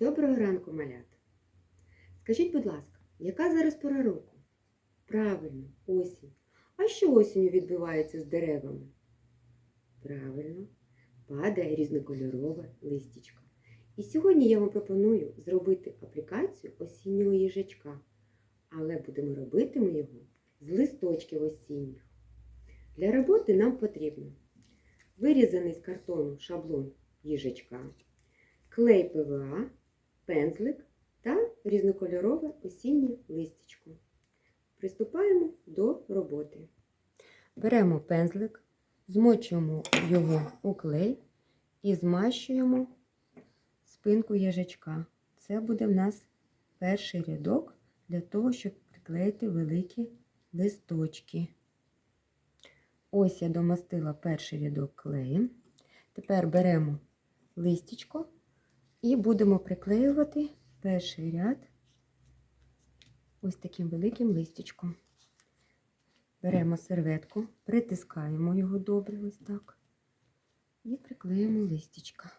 Доброго ранку, малята. Скажіть, будь ласка, яка зараз пора року? Правильно, осінь. А що осінню відбувається з деревами? Правильно, падає різнокольорове листячко. І сьогодні я вам пропоную зробити аплікацію осіннього їжачка. Але будемо робити ми його з листочків осінніх. Для роботи нам потрібно вирізаний з картону шаблон їжачка, клей ПВА, пензлик та різнокольорове осіннє листячко. Приступаємо до роботи. Беремо пензлик, змочуємо його у клей і змащуємо спинку їжачка. Це буде в нас перший рядок для того, щоб приклеїти великі листочки. Ось я домастила перший рядок клеєм. Тепер беремо листячко і будемо приклеювати перший ряд ось таким великим листячком. Беремо серветку, притискаємо його добре, ось так, і приклеїмо листячка.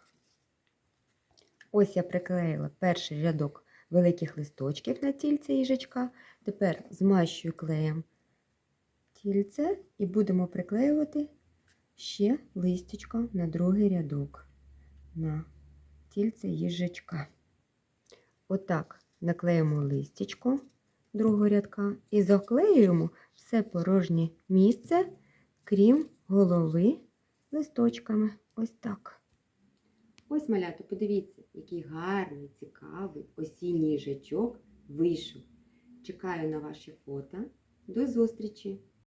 Ось я приклеїла перший рядок великих листочків на тільце їжачка. Тепер змащую клеєм тільце і будемо приклеювати ще листячко на другий рядок на тільце їжачка. Отак наклеїмо листячко другого рядка і заклеюємо все порожнє місце, крім голови листочками. Ось так. Ось, малята, подивіться, який гарний, цікавий осінній їжачок вийшов. Чекаю на ваші фото. До зустрічі!